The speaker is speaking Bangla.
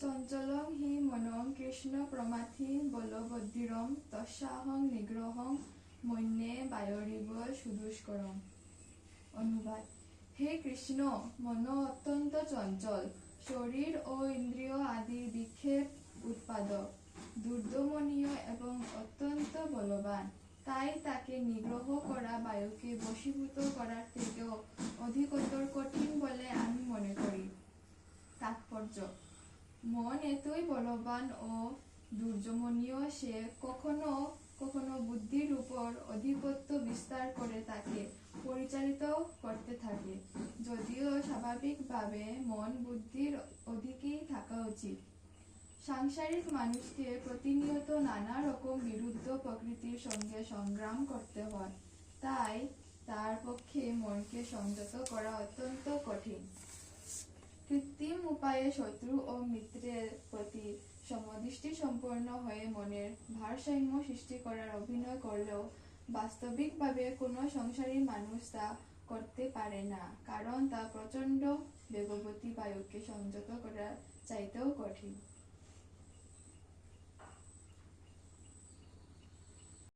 চঞ্চলং হি মনং কৃষ্ণ প্রমাথি বলবদ্ধিরম তস্যাহং নিগ্রহং, মন্যে বায়রিব সুদুষ্করম অনুবাদ। হে কৃষ্ণ, মন অত্যন্ত চঞ্চল শরীর ও ইন্দ্রিয় আদির বিক্ষেপ উৎপাদক দুর্দমনীয় এবং অত্যন্ত বলবান। তাই তাকে নিগ্রহ করা বায়ুকে বশীভূত করার থেকেও অধিকতর কঠিন বলে আমি মনে করি। তাৎপর্য মন এতই বলবান ও দুর্যমনীয় সে কখনো কখনো বুদ্ধির উপর অধিপত্য বিস্তার করে তাকে পরিচালিত করতে থাকে। যদিও স্বাভাবিকভাবে মন বুদ্ধির অধিকেই থাকা উচিত। সাংসারিক মানুষকে প্রতিনিয়ত নানা রকম বিরুদ্ধ প্রকৃতির সঙ্গে সংগ্রাম করতে হয়। তাই তার পক্ষে মনকে সংযত করা অত্যন্ত কঠিন। উপায়ে শত্রু ও মিত্রের প্রতি সমদৃষ্টি সম্পন্ন হয়ে মনের ভারসাম্য সৃষ্টি করার অভিনয় করলেও বাস্তবিকভাবে কোনো সংসারী মানুষ তা করতে পারে না, কারণ তা প্রচণ্ড বেগবতী বায়ুকে সংযত করা চাইতেও কঠিন।